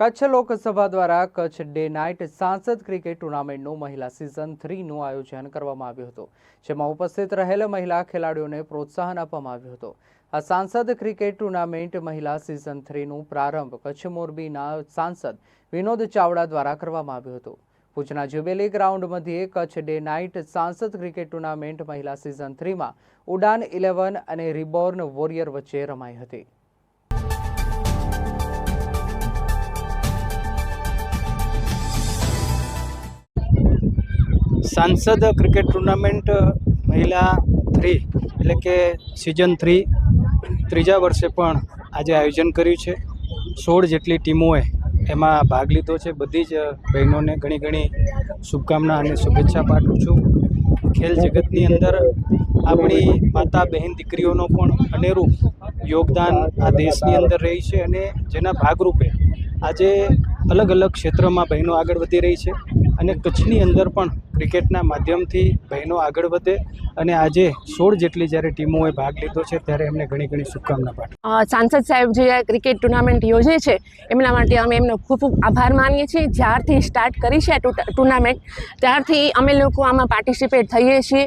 કચ્છ લોકસભા દ્વારા Kutch day night સાંસદ cricket ટુર્નામેન્ટનું મહિલા સિઝન થ્રીનું આયોજન કરવામાં આવ્યું હતું, જેમાં ઉપસ્થિત રહેલ મહિલા ખેલાડીઓને પ્રોત્સાહન આપવામાં આવ્યું હતું. આ સાંસદ ક્રિકેટ ટુર્નામેન્ટ મહિલા સિઝન થ્રીનું પ્રારંભ કચ્છ મોરબીના સાંસદ વિનોદ ચાવડા દ્વારા કરવામાં આવ્યું હતું. ભુજના જ્યુબેલી ગ્રાઉન્ડ મધ્યે કચ્છ ડે નાઇટ સાંસદ ક્રિકેટ ટુર્નામેન્ટ મહિલા સિઝન થ્રીમાં ઉડાન ઇલેવન અને રિબોર્ન વોરિયર વચ્ચે રમાઈ હતી. સાંસદ ક્રિકેટ ટુર્નામેન્ટ મહિલા થ્રી, એટલે કે સિઝન થ્રી ત્રીજા વર્ષે પણ આજે આયોજન કર્યું છે. સોળ જેટલી ટીમોએ એમાં ભાગ લીધો છે. બધી જ બહેનોને ઘણી ઘણી શુભકામના અને શુભેચ્છા પાઠવું છું. ખેલ જગતની અંદર આપણી માતા બહેન દીકરીઓનો પણ અનેરું યોગદાન આ દેશની અંદર રહી છે અને જેના ભાગરૂપે આજે અલગ અલગ ક્ષેત્રમાં બહેનો આગળ વધી રહી છે અને કચ્છની અંદર પણ ક્રિકેટના માધ્યમથી બહેનો આગળ વધે અને આજે સોળ જેટલી જ્યારે ટીમોએ ભાગ લીધો છે ત્યારે એમને ઘણી ઘણી શુભકામના પાઠવી. સાંસદ સાહેબ જે ક્રિકેટ ટુર્નામેન્ટ યોજે છે, એમના માટે અમે એમનો ખૂબ ખૂબ આભાર માનીએ છીએ. જ્યારથી સ્ટાર્ટ કરી છે આ ટુર્નામેન્ટ, ત્યારથી અમે લોકો આમાં પાર્ટિસિપેટ થઈએ છીએ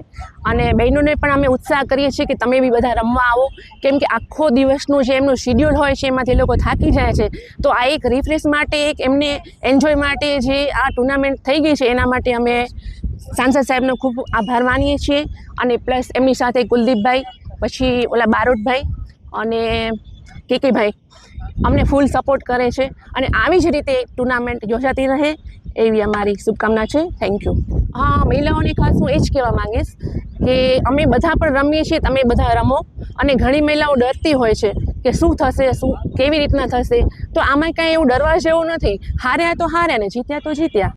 અને બહેનોને પણ અમે ઉત્સાહ કરીએ છીએ કે તમે બી બધા રમવા આવો. કેમ કે આખો દિવસનું જે એમનું શિડ્યુલ હોય છે, એમાંથી લોકો થાકી જાય છે. તો આ એક રિફ્રેશ માટે, એક એમને એન્જોય માટે જે આ ટુર્નામેન્ટ થઈ ગઈ છે, એના માટે અમે સાંસદ સાહેબનો ખૂબ આભાર માનીએ છીએ અને પ્લસ એમની સાથે કુલદીપભાઈ, પછી ઓલા બારોટભાઈ અને કેકેભાઈ અમને ફૂલ સપોર્ટ કરે છે અને આવી જ રીતે ટુર્નામેન્ટ યોજાતી રહે એવી અમારી શુભકામના છે. થેન્ક યુ હા, મહિલાઓને ખાસ હું એ જ કહેવા માંગીશ કે અમે બધા પણ રમીએ છીએ, તમે બધા રમો અને ઘણી મહિલાઓ ડરતી હોય છે કે શું થશે, શું કેવી રીતના થશે, તો આમાં કાંઈ એવું ડરવા જેવું નથી. હાર્યા તો હાર્યા ને, જીત્યા તો જીત્યા.